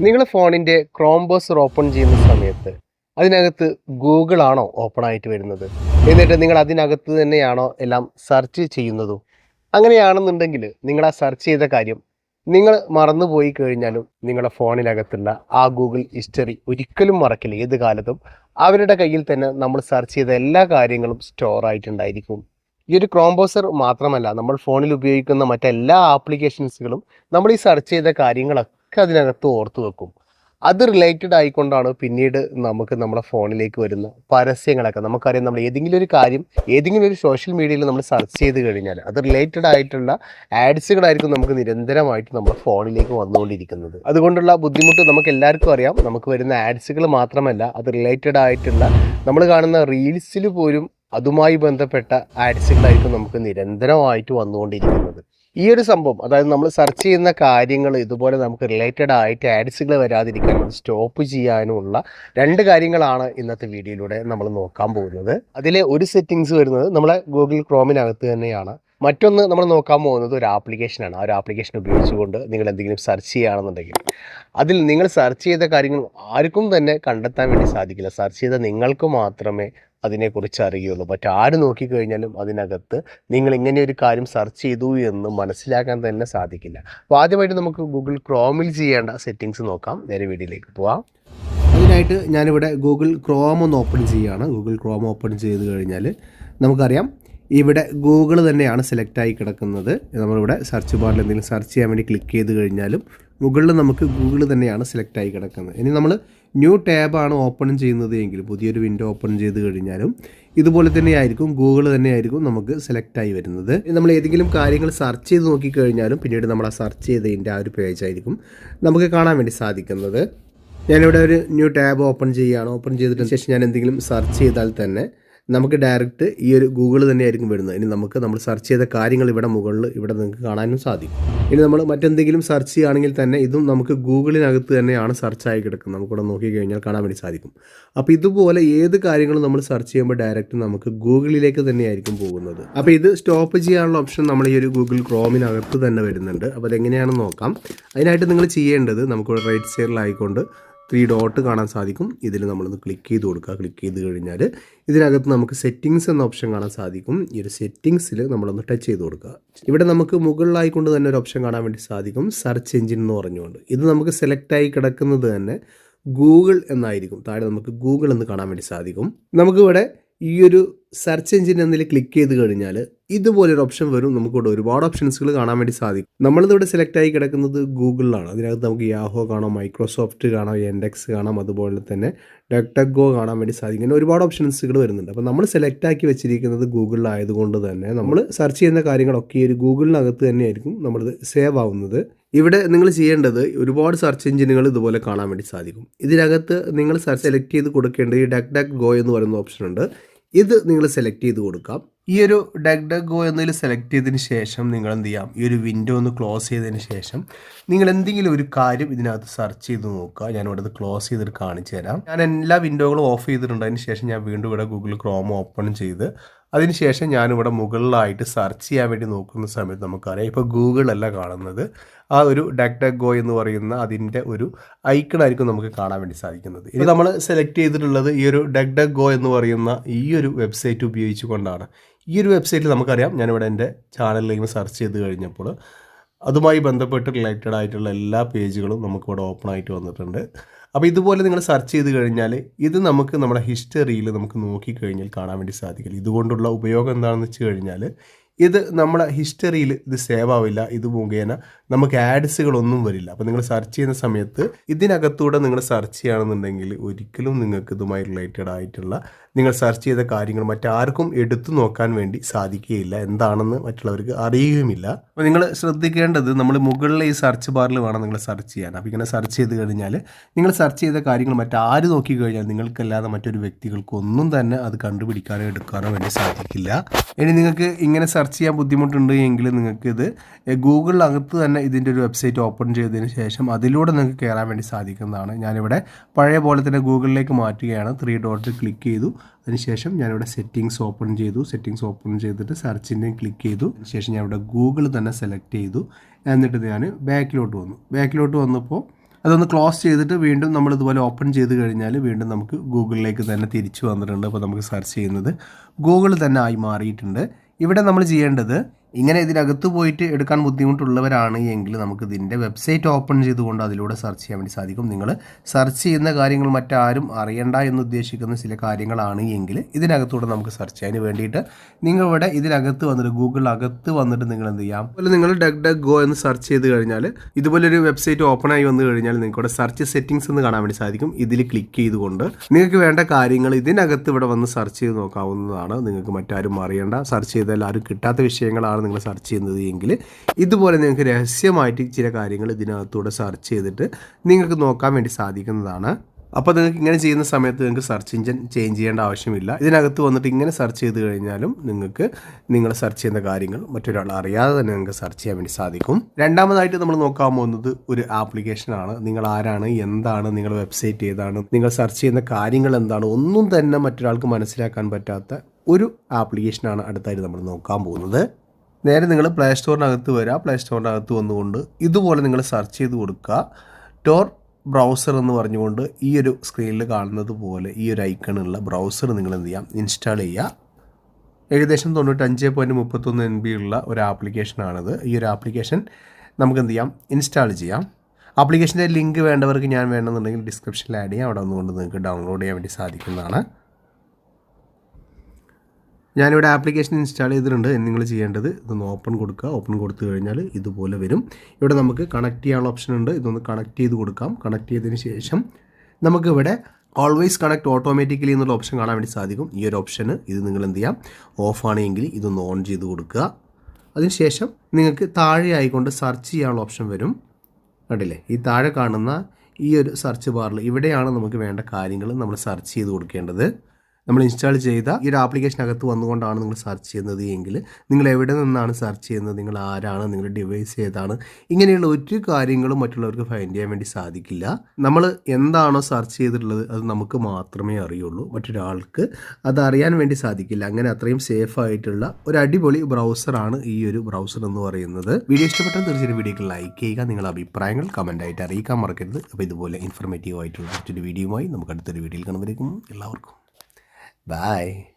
നിങ്ങൾ ഫോണിന്റെ Chrome bowser open ചെയ്യുന്ന സമയത്ത് അതിനകത്ത് ഗൂഗിൾ ആണോ ഓപ്പൺ ആയിട്ട് വരുന്നത്? എന്നിട്ട് നിങ്ങൾ അതിനകത്ത് തന്നെയാണോ എല്ലാം സെർച്ച് ചെയ്യുന്നതും? അങ്ങനെയാണെന്നുണ്ടെങ്കിൽ നിങ്ങൾ ആ സെർച്ച് ചെയ്ത കാര്യം നിങ്ങൾ മറന്നുപോയി കഴിഞ്ഞാലും നിങ്ങളുടെ ഫോണിനകത്തുള്ള ആ ഗൂഗിൾ ഹിസ്റ്ററി ഒരിക്കലും മറക്കില്ല. ഏത് കാലത്തും അവരുടെ കയ്യിൽ തന്നെ നമ്മൾ സെർച്ച് ചെയ്ത എല്ലാ കാര്യങ്ങളും സ്റ്റോർ ആയിട്ടുണ്ടായിരിക്കും. ഈ ഒരു ക്രോം ബ്രൗസർ മാത്രമല്ല നമ്മൾ ഫോണിൽ ഉപയോഗിക്കുന്ന മറ്റെല്ലാ ആപ്ലിക്കേഷൻസുകളും നമ്മൾ ഈ സെർച്ച് ചെയ്ത കാര്യങ്ങളൊക്കെ അതിനകത്ത് ഓർത്തു വെക്കും. അത് റിലേറ്റഡ് ആയിക്കൊണ്ടാണ് പിന്നീട് നമുക്ക് നമ്മുടെ ഫോണിലേക്ക് വരുന്ന പരസ്യങ്ങളൊക്കെ. നമുക്കറിയാം നമ്മൾ ഏതെങ്കിലും ഒരു കാര്യം ഏതെങ്കിലും ഒരു സോഷ്യൽ മീഡിയയിൽ നമ്മൾ സെർച്ച് ചെയ്ത് കഴിഞ്ഞാൽ അത് റിലേറ്റഡ് ആയിട്ടുള്ള ആഡ്സുകളായിരിക്കും നമുക്ക് നിരന്തരമായിട്ട് നമ്മുടെ ഫോണിലേക്ക് വന്നുകൊണ്ടിരിക്കുന്നത്. അതുകൊണ്ടുള്ള ബുദ്ധിമുട്ട് നമുക്ക് എല്ലാവർക്കും അറിയാം. നമുക്ക് വരുന്ന ആഡ്സുകൾ മാത്രമല്ല അത് റിലേറ്റഡ് ആയിട്ടുള്ള നമ്മൾ കാണുന്ന റീൽസിൽ പോലും അതുമായി ബന്ധപ്പെട്ട ആഡ്സുകളായിരിക്കും നമുക്ക് നിരന്തരമായിട്ട് വന്നുകൊണ്ടിരിക്കുന്നത്. ഈ ഒരു സംഭവം അതായത് നമ്മൾ സെർച്ച് ചെയ്യുന്ന കാര്യങ്ങൾ ഇതുപോലെ നമുക്ക് റിലേറ്റഡ് ആയിട്ട് ആഡ്സുകൾ വരാതിരിക്കാനും സ്റ്റോപ്പ് ചെയ്യാനുമുള്ള രണ്ട് കാര്യങ്ങളാണ് ഇന്നത്തെ വീഡിയോയിലൂടെ നമ്മൾ നോക്കാൻ പോകുന്നത്. അതിലെ ഒരു സെറ്റിങ്സ് വരുന്നത് നമ്മളെ ഗൂഗിൾ ക്രോമിനകത്ത് തന്നെയാണ്. മറ്റൊന്ന് നമ്മൾ നോക്കാൻ പോകുന്നത് ഒരു ആപ്ലിക്കേഷനാണ് ആ ഒരു ആപ്ലിക്കേഷൻ ഉപയോഗിച്ചുകൊണ്ട് നിങ്ങൾ എന്തെങ്കിലും സെർച്ച് ചെയ്യുകയാണെന്നുണ്ടെങ്കിൽ അതിൽ നിങ്ങൾ സെർച്ച് ചെയ്ത കാര്യങ്ങൾ ആർക്കും തന്നെ കണ്ടെത്താൻ വേണ്ടി സാധിക്കില്ല. സെർച്ച് ചെയ്ത നിങ്ങൾക്ക് മാത്രമേ അതിനെക്കുറിച്ച് അറിയുള്ളൂ മറ്റാര് നോക്കിക്കഴിഞ്ഞാലും അതിനകത്ത് നിങ്ങൾ ഇങ്ങനെ ഒരു കാര്യം സെർച്ച് ചെയ്തു എന്ന് മനസ്സിലാക്കാൻ തന്നെ സാധിക്കില്ല. അപ്പോൾ ആദ്യമായിട്ട് നമുക്ക് ഗൂഗിൾ ക്രോമിൽ ചെയ്യേണ്ട സെറ്റിങ്സ് നോക്കാം. നേരെ വീഡിയോയിലേക്ക് പോവാം. അതിനായിട്ട് ഞാനിവിടെ ഗൂഗിൾ ക്രോം ഒന്ന് ഓപ്പൺ ചെയ്യുകയാണ് ഗൂഗിൾ ക്രോം ഓപ്പൺ ചെയ്ത് കഴിഞ്ഞാൽ നമുക്കറിയാം ഇവിടെ ഗൂഗിൾ തന്നെയാണ് സെലക്ട് ആയി കിടക്കുന്നത്. നമ്മളിവിടെ സെർച്ച് ബാറിൽ എന്തെങ്കിലും സെർച്ച് ചെയ്യാൻ വേണ്ടി ക്ലിക്ക് ചെയ്ത് കഴിഞ്ഞാലും മുകളിൽ നമുക്ക് ഗൂഗിൾ തന്നെയാണ് സെലക്ട് ആയി കിടക്കുന്നത്. ഇനി നമ്മൾ ന്യൂ ടാബാണ് ഓപ്പൺ ചെയ്യുന്നത് എങ്കിൽ പുതിയൊരു വിൻഡോ ഓപ്പൺ ചെയ്ത് കഴിഞ്ഞാലും ഇതുപോലെ തന്നെയായിരിക്കും ഗൂഗിൾ തന്നെയായിരിക്കും നമുക്ക് സെലക്ട് ആയി വരുന്നത്. നമ്മൾ ഏതെങ്കിലും കാര്യങ്ങൾ സെർച്ച് ചെയ്ത് നോക്കിക്കഴിഞ്ഞാലും പിന്നീട് നമ്മൾ ആ സെർച്ച് ചെയ്തതിന്റെ ആ ഒരു പേജ് ആയിരിക്കും നമുക്ക് കാണാൻ വേണ്ടി സാധിക്കുന്നത്. ഞാനിവിടെ ഒരു ന്യൂ ടാബ് ഓപ്പൺ ചെയ്യുകയാണ്. ഓപ്പൺ ചെയ്തിട്ട് ശേഷം ഞാൻ എന്തെങ്കിലും സെർച്ച് ചെയ്താൽ തന്നെ നമുക്ക് ഡയറക്റ്റ് ഈ ഒരു ഗൂഗിൾ തന്നെയായിരിക്കും വരുന്നത്. ഇനി നമുക്ക് നമ്മൾ സെർച്ച് ചെയ്ത കാര്യങ്ങൾ ഇവിടെ മുകളിൽ ഇവിടെ നിങ്ങൾക്ക് കാണാനും സാധിക്കും. ഇനി നമ്മൾ മറ്റെന്തെങ്കിലും സെർച്ച് ചെയ്യുകയാണെങ്കിൽ തന്നെ ഇതും നമുക്ക് ഗൂഗിളിനകത്ത് തന്നെയാണ് സെർച്ച് ആയി കിടക്കുന്നത്. നമുക്കിവിടെ നോക്കി കഴിഞ്ഞാൽ കാണാൻ വേണ്ടി സാധിക്കും. അപ്പോൾ ഇതുപോലെ ഏത് കാര്യങ്ങളും നമ്മൾ സെർച്ച് ചെയ്യുമ്പോൾ ഡയറക്റ്റ് നമുക്ക് ഗൂഗിളിലേക്ക് തന്നെയായിരിക്കും പോകുന്നത്. അപ്പോൾ ഇത് സ്റ്റോപ്പ് ചെയ്യാനുള്ള ഓപ്ഷൻ നമ്മൾ ഈ ഒരു ഗൂഗിൾ ക്രോമിനകത്ത് തന്നെ വരുന്നുണ്ട്. അപ്പോൾ അതെങ്ങനെയാണെന്ന് നോക്കാം. അതിനായിട്ട് നിങ്ങൾ ചെയ്യേണ്ടത് നമുക്കിവിടെ റൈറ്റ് സൈഡിലായിക്കൊണ്ട് ത്രീ ഡോട്ട് കാണാൻ സാധിക്കും. ഇതിൽ നമ്മളൊന്ന് ക്ലിക്ക് ചെയ്ത് കൊടുക്കുക. ക്ലിക്ക് ചെയ്ത് കഴിഞ്ഞാൽ ഇതിനകത്ത് നമുക്ക് സെറ്റിങ്സ് എന്ന ഓപ്ഷൻ കാണാൻ സാധിക്കും. ഈ ഒരു സെറ്റിങ്സിൽ നമ്മളൊന്ന് ടച്ച് ചെയ്ത് കൊടുക്കുക. ഇവിടെ നമുക്ക് മുകളിലായിക്കൊണ്ട് തന്നെ ഒരു ഓപ്ഷൻ കാണാൻ വേണ്ടി സാധിക്കും. സെർച്ച് എഞ്ചിൻ എന്ന് പറഞ്ഞുകൊണ്ട്. ഇത് നമുക്ക് സെലക്ട് ആയി കിടക്കുന്നത് തന്നെ ഗൂഗിൾ എന്നായിരിക്കും. താഴെ നമുക്ക് ഗൂഗിൾ എന്ന് കാണാൻ വേണ്ടി സാധിക്കും. നമുക്കിവിടെ ഈ ഒരു സെർച്ച് എഞ്ചിൻ എന്നതിൽ ക്ലിക്ക് ചെയ്ത് കഴിഞ്ഞാൽ ഇതുപോലൊരു ഓപ്ഷൻ വരും. നമുക്കിവിടെ ഒരുപാട് ഓപ്ഷൻസുകൾ കാണാൻ വേണ്ടി സാധിക്കും. നമ്മളിതിവിടെ സെലക്ട് ആയി കിടക്കുന്നത് ഗൂഗിളിലാണ്. അതിനകത്ത് നമുക്ക് യാഹോ കാണാം മൈക്രോസോഫ്റ്റ് കാണാം എൻഡെക്സ് കാണാം അതുപോലെ തന്നെ ഡെക്ടഗോ കാണാൻ വേണ്ടി സാധിക്കും. അങ്ങനെ ഒരുപാട് ഓപ്ഷൻസുകൾ വരുന്നുണ്ട്. അപ്പോൾ നമ്മൾ സെലക്ട് ആക്കി വെച്ചിരിക്കുന്നത് ഗൂഗിളിലായതുകൊണ്ട് തന്നെ നമ്മൾ സെർച്ച് ചെയ്യുന്ന കാര്യങ്ങളൊക്കെ ഈ ഒരു ഗൂഗിളിനകത്ത് തന്നെയായിരിക്കും നമ്മളിത് സേവ് ആവുന്നത്. ഇവിടെ നിങ്ങൾ ചെയ്യേണ്ടത് ഒരുപാട് സെർച്ച് എഞ്ചിനുകൾ ഇതുപോലെ കാണാൻ വേണ്ടി സാധിക്കും. ഇതിനകത്ത് നിങ്ങൾ സെലക്ട് ചെയ്ത് കൊടുക്കേണ്ടത് ഈ ഡക് ഗോ എന്ന് പറയുന്ന ഓപ്ഷൻ ഉണ്ട്. ഇത് നിങ്ങൾ സെലക്ട് ചെയ്ത് കൊടുക്കാം. ഈ ഒരു ഡെക് ഡെക് ഗോ എന്നതിൽ സെലക്ട് ചെയ്തതിന് ശേഷം നിങ്ങൾ എന്ത് ചെയ്യാം? ഈ ഒരു വിൻഡോ ഒന്ന് ക്ലോസ് ചെയ്തതിന് ശേഷം നിങ്ങൾ എന്തെങ്കിലും ഒരു കാര്യം ഇതിനകത്ത് സെർച്ച് ചെയ്ത് നോക്കുക. ഞാൻ ഇവിടെ ക്ലോസ് ചെയ്തിട്ട് കാണിച്ചു തരാം ഞാൻ എല്ലാ വിൻഡോകളും ഓഫ് ചെയ്തിട്ടുണ്ട്. അതിന് ശേഷം ഞാൻ വീണ്ടും ഇവിടെ ഗൂഗിൾ ക്രോം ഓപ്പൺ ചെയ്ത് അതിനുശേഷം ഞാനിവിടെ മുകളിലായിട്ട് സെർച്ച് ചെയ്യാൻ വേണ്ടി നോക്കുന്ന സമയത്ത് നമുക്കറിയാം. ഇപ്പോൾ ഗൂഗിളല്ല കാണുന്നത്. ആ ഒരു ഡക് ഡക് ഗോ എന്ന് പറയുന്ന അതിന്റെ ഒരു ഐക്കണായിരിക്കും നമുക്ക് കാണാൻ വേണ്ടി സാധിക്കുന്നത്. ഇത് നമ്മൾ സെലക്ട് ചെയ്തിട്ടുള്ളത് ഈ ഒരു ഡക് ഡക് ഗോ എന്ന് പറയുന്ന ഈ ഒരു വെബ്സൈറ്റ് ഉപയോഗിച്ചുകൊണ്ടാണ്. ഈ ഒരു വെബ്സൈറ്റിൽ നമുക്കറിയാം ഞാനിവിടെ എന്റെ ചാനലിലേക്ക് സെർച്ച് ചെയ്ത് കഴിഞ്ഞപ്പോൾ അതുമായി ബന്ധപ്പെട്ട് റിലേറ്റഡ് ആയിട്ടുള്ള എല്ലാ പേജുകളും നമുക്കിവിടെ ഓപ്പൺ ആയിട്ട് വന്നിട്ടുണ്ട്. അപ്പോൾ ഇതുപോലെ നിങ്ങൾ സെർച്ച് ചെയ്ത് കഴിഞ്ഞാൽ ഇത് നമുക്ക് നമ്മുടെ ഹിസ്റ്ററിയിൽ നമുക്ക് നോക്കിക്കഴിഞ്ഞാൽ കാണാൻ വേണ്ടി സാധിക്കില്ല. ഇതുകൊണ്ടുള്ള ഉപയോഗം എന്താണെന്ന് വെച്ച് കഴിഞ്ഞാൽ ഇത് നമ്മുടെ ഹിസ്റ്ററിയിൽ ഇത് സേവ് ആവില്ല ഇത് മുഖേന നമുക്ക് ആഡ്സുകളൊന്നും വരില്ല. അപ്പോൾ നിങ്ങൾ സെർച്ച് ചെയ്യുന്ന സമയത്ത് ഇതിനകത്തൂടെ നിങ്ങൾ സെർച്ച് ചെയ്യുകയാണെന്നുണ്ടെങ്കിൽ ഒരിക്കലും നിങ്ങൾക്ക് ഇതുമായി റിലേറ്റഡ് ആയിട്ടുള്ള നിങ്ങൾ സെർച്ച് ചെയ്ത കാര്യങ്ങൾ മറ്റാർക്കും എടുത്തു നോക്കാൻ വേണ്ടി സാധിക്കുകയില്ല. എന്താണെന്ന് മറ്റുള്ളവർക്ക് അറിയുകയുമില്ല. അപ്പോൾ നിങ്ങൾ ശ്രദ്ധിക്കേണ്ടത് നമ്മൾ മുകളിലെ ഈ സെർച്ച് ബാറിൽ വേണം നിങ്ങൾ സെർച്ച് ചെയ്യാൻ. അപ്പോൾ ഇങ്ങനെ സെർച്ച് ചെയ്ത് കഴിഞ്ഞാൽ നിങ്ങൾ സെർച്ച് ചെയ്ത കാര്യങ്ങൾ മറ്റാര് നോക്കി കഴിഞ്ഞാൽ നിങ്ങൾക്കല്ലാതെ മറ്റൊരു വ്യക്തികൾക്കൊന്നും തന്നെ അത് കണ്ടുപിടിക്കാനോ എടുക്കാനോ വേണ്ടി സാധിക്കില്ല. ഇനി നിങ്ങൾക്ക് ഇങ്ങനെ സെർച്ച് ചെയ്യാൻ ബുദ്ധിമുട്ടുണ്ട് എങ്കിൽ നിങ്ങൾക്ക് ഇത് ഗൂഗിളിനകത്ത് തന്നെ ഇതിന്റെ ഒരു വെബ്സൈറ്റ് ഓപ്പൺ ചെയ്തതിന് ശേഷം അതിലൂടെ നിങ്ങൾക്ക് കയറാൻ വേണ്ടി സാധിക്കുന്നതാണ്. ഞാനിവിടെ പഴയ പോലെ തന്നെ ഗൂഗിളിലേക്ക് മാറ്റുകയാണ്. ത്രീ ഡോട്ട് ക്ലിക്ക് ചെയ്തു. അതിനുശേഷം ഞാനിവിടെ സെറ്റിങ്സ് ഓപ്പൺ ചെയ്തു. സെറ്റിങ്സ് ഓപ്പൺ ചെയ്തിട്ട് സെർച്ചിന്റെ ക്ലിക്ക് ചെയ്തു. അതിനുശേഷം ഞാൻ ഇവിടെ ഗൂഗിൾ തന്നെ സെലക്ട് ചെയ്തു. എന്നിട്ട് ഞാൻ ബാക്കിലോട്ട് വന്നു. ബാക്കിലോട്ട് വന്നപ്പോൾ അതൊന്ന് ക്ലോസ് ചെയ്തിട്ട് വീണ്ടും നമ്മൾ ഇതുപോലെ ഓപ്പൺ ചെയ്ത് കഴിഞ്ഞാൽ വീണ്ടും നമുക്ക് ഗൂഗിളിലേക്ക് തന്നെ തിരിച്ചു വന്നിട്ടുണ്ട്. അപ്പോൾ നമുക്ക് സെർച്ച് ചെയ്യുന്നത് ഗൂഗിൾ തന്നെ ആയി മാറിയിട്ടുണ്ട്. ഇവിടെ നമ്മൾ ചെയ്യേണ്ടത് ഇങ്ങനെ ഇതിനകത്ത് പോയിട്ട് എടുക്കാൻ ബുദ്ധിമുട്ടുള്ളവരാണ് എങ്കിൽ നമുക്ക് ഇതിന്റെ വെബ്സൈറ്റ് ഓപ്പൺ ചെയ്തുകൊണ്ട് അതിലൂടെ സെർച്ച് ചെയ്യാൻ വേണ്ടി സാധിക്കും. നിങ്ങൾ സെർച്ച് ചെയ്യുന്ന കാര്യങ്ങൾ മറ്റാരും അറിയണ്ട എന്ന് ഉദ്ദേശിക്കുന്ന ചില കാര്യങ്ങളാണ് എങ്കിൽ ഇതിനകത്തൂടെ നമുക്ക് സെർച്ച് ചെയ്യാൻ വേണ്ടിയിട്ട് നിങ്ങൾ ഇവിടെ ഇതിനകത്ത് വന്നിട്ട് ഗൂഗിൾ ഗൂഗിളിനകത്ത് വന്നിട്ട് നിങ്ങൾ എന്ത് ചെയ്യാം? അതുപോലെ നിങ്ങൾ ഡഗ് ഡഗ് ഗോ എന്ന് സെർച്ച് ചെയ്ത് കഴിഞ്ഞാൽ ഇതുപോലൊരു വെബ്സൈറ്റ് ഓപ്പൺ ആയി വന്നു കഴിഞ്ഞാൽ നിങ്ങൾക്ക് സെർച്ച് സെറ്റിംഗ്സ് എന്ന് കാണാൻ വേണ്ടി സാധിക്കും. ഇതിൽ ക്ലിക്ക് ചെയ്തുകൊണ്ട് നിങ്ങൾക്ക് വേണ്ട കാര്യങ്ങൾ ഇതിനകത്ത് ഇവിടെ വന്ന് സെർച്ച് ചെയ്ത് നോക്കാവുന്നതാണ്. നിങ്ങൾക്ക് മറ്റാരും അറിയേണ്ട. സെർച്ച് ചെയ്താൽ ആരും കിട്ടാത്ത വിഷയങ്ങളാണ് നിങ്ങൾ സെർച്ച് ചെയ്യുന്നത് എങ്കിൽ ഇതുപോലെ നിങ്ങൾക്ക് രഹസ്യമായിട്ട് ചില കാര്യങ്ങൾ ഇതിനകത്തൂടെ സെർച്ച് ചെയ്തിട്ട് നിങ്ങൾക്ക് നോക്കാൻ വേണ്ടി സാധിക്കുന്നതാണ്. അപ്പോൾ നിങ്ങൾക്ക് ഇങ്ങനെ ചെയ്യുന്ന സമയത്ത് നിങ്ങൾക്ക് സെർച്ച് എഞ്ചിൻ ചേഞ്ച് ചെയ്യേണ്ട ആവശ്യമില്ല. ഇതിനകത്ത് വന്നിട്ട് ഇങ്ങനെ സെർച്ച് ചെയ്ത് കഴിഞ്ഞാലും നിങ്ങൾക്ക് നിങ്ങൾ സെർച്ച് ചെയ്യുന്ന കാര്യങ്ങൾ മറ്റൊരാൾ അറിയാതെ തന്നെ നിങ്ങൾക്ക് സെർച്ച് ചെയ്യാൻ വേണ്ടി സാധിക്കും. രണ്ടാമതായിട്ട് നമ്മൾ നോക്കാൻ പോകുന്നത് ഒരു ആപ്ലിക്കേഷനാണ് നിങ്ങൾ ആരാണ് എന്താണ് നിങ്ങളുടെ വെബ്സൈറ്റ് ഏതാണ് നിങ്ങൾ സെർച്ച് ചെയ്യുന്ന കാര്യങ്ങൾ എന്താണ് ഒന്നും തന്നെ മറ്റൊരാൾക്ക് മനസ്സിലാക്കാൻ പറ്റാത്ത ഒരു ആപ്ലിക്കേഷനാണ് അടുത്തായിട്ട് നമ്മൾ നോക്കാൻ പോകുന്നത്. നേരെ നിങ്ങൾ പ്ലേ സ്റ്റോറിനകത്ത് വരിക. പ്ലേ സ്റ്റോറിനകത്ത് വന്നുകൊണ്ട് ഇതുപോലെ നിങ്ങൾ സെർച്ച് ചെയ്ത് കൊടുക്കുക. ടോർ ബ്രൗസർ എന്ന് പറഞ്ഞുകൊണ്ട് ഈ ഒരു സ്ക്രീനിൽ കാണുന്നത് പോലെ ഈ ഒരു ഐക്കണുള്ള ബ്രൗസർ നിങ്ങൾ എന്ത് ചെയ്യാം? ഇൻസ്റ്റാൾ ചെയ്യുക. ഏകദേശം തൊണ്ണൂറ്റഞ്ച് പോയിന്റ് മുപ്പത്തൊന്ന് എൻ ബി ഉള്ള ഒരു ആപ്ലിക്കേഷനാണിത് ഈ ഒരു ആപ്ലിക്കേഷൻ നമുക്ക് എന്ത് ചെയ്യാം? ഇൻസ്റ്റാൾ ചെയ്യാം. ആപ്ലിക്കേഷന്റെ ലിങ്ക് വേണ്ടവർക്ക് ഞാൻ വേണമെന്നുണ്ടെങ്കിൽ ഡിസ്ക്രിപ്ഷനിൽ ആഡ് ചെയ്യാം. അവിടെ വന്നുകൊണ്ട് നിങ്ങൾക്ക് ഡൗൺലോഡ് ചെയ്യാൻ വേണ്ടി സാധിക്കുന്നതാണ്. ഞാനിവിടെ ആപ്ലിക്കേഷൻ ഇൻസ്റ്റാൾ ചെയ്തിട്ടുണ്ട്. നിങ്ങൾ ചെയ്യേണ്ടത് ഇതൊന്ന് ഓപ്പൺ കൊടുക്കുക. ഓപ്പൺ കൊടുത്തു കഴിഞ്ഞാൽ ഇതുപോലെ വരും. ഇവിടെ നമുക്ക് കണക്ട് ചെയ്യാനുള്ള ഓപ്ഷൻ ഉണ്ട്. ഇതൊന്ന് കണക്ട് ചെയ്ത് കൊടുക്കാം. കണക്ട് ചെയ്തതിന് ശേഷം നമുക്കിവിടെ ഓൾവേസ് കണക്ട് ഓട്ടോമാറ്റിക്കലി എന്നുള്ള ഓപ്ഷൻ കാണാൻ വേണ്ടി സാധിക്കും. ഈ ഒരു ഓപ്ഷന് ഇത് നിങ്ങൾ എന്ത് ചെയ്യാം? ഓഫ് ആണെങ്കിൽ ഇതൊന്ന് ഓൺ ചെയ്ത് കൊടുക്കുക. അതിനുശേഷം നിങ്ങൾക്ക് താഴെ ആയിക്കൊണ്ട് സെർച്ച് ചെയ്യാനുള്ള ഓപ്ഷൻ വരും. കണ്ടില്ലേ? ഈ താഴെ കാണുന്ന ഈ ഒരു സെർച്ച് ബാറിൽ ഇവിടെയാണ് നമുക്ക് വേണ്ട കാര്യങ്ങൾ നമ്മൾ സെർച്ച് ചെയ്ത് കൊടുക്കേണ്ടത്. നമ്മൾ ഇൻസ്റ്റാൾ ചെയ്ത ഈ ഒരു ആപ്ലിക്കേഷനകത്ത് വന്നുകൊണ്ടാണ് നിങ്ങൾ സെർച്ച് ചെയ്യുന്നത് എങ്കിൽ നിങ്ങൾ എവിടെ നിന്നാണ് സെർച്ച് ചെയ്യുന്നത് നിങ്ങൾ ആരാണ് നിങ്ങളുടെ ഡിവൈസ് ഏതാണ് ഇങ്ങനെയുള്ള ഒരു കാര്യങ്ങളും മറ്റുള്ളവർക്ക് ഫൈൻഡ് ചെയ്യാൻ വേണ്ടി സാധിക്കില്ല. നമ്മൾ എന്താണോ സെർച്ച് ചെയ്തിട്ടുള്ളത് അത് നമുക്ക് മാത്രമേ അറിയുള്ളൂ. മറ്റൊരാൾക്ക് അത് അറിയാൻ വേണ്ടി സാധിക്കില്ല. അങ്ങനെ അത്രയും സേഫ് ആയിട്ടുള്ള ഒരു അടിപൊളി ബ്രൗസറാണ് ഈ ഒരു ബ്രൗസർ എന്ന് പറയുന്നത്. വീഡിയോ ഇഷ്ടപ്പെട്ടാൽ തീർച്ചയായും വീഡിയോക്ക് ലൈക്ക് ചെയ്യുക നിങ്ങളുടെ അഭിപ്രായങ്ങൾ കമന്റായിട്ട് അറിയിക്കാൻ മറക്കരുത്. അപ്പോൾ ഇതുപോലെ ഇൻഫർമേറ്റീവ് ആയിട്ടുള്ള മറ്റൊരു വീഡിയോയുമായി നമുക്ക് അടുത്തൊരു വീഡിയോയിൽ കാണുമ്പോഴേക്കും എല്ലാവർക്കും Bye.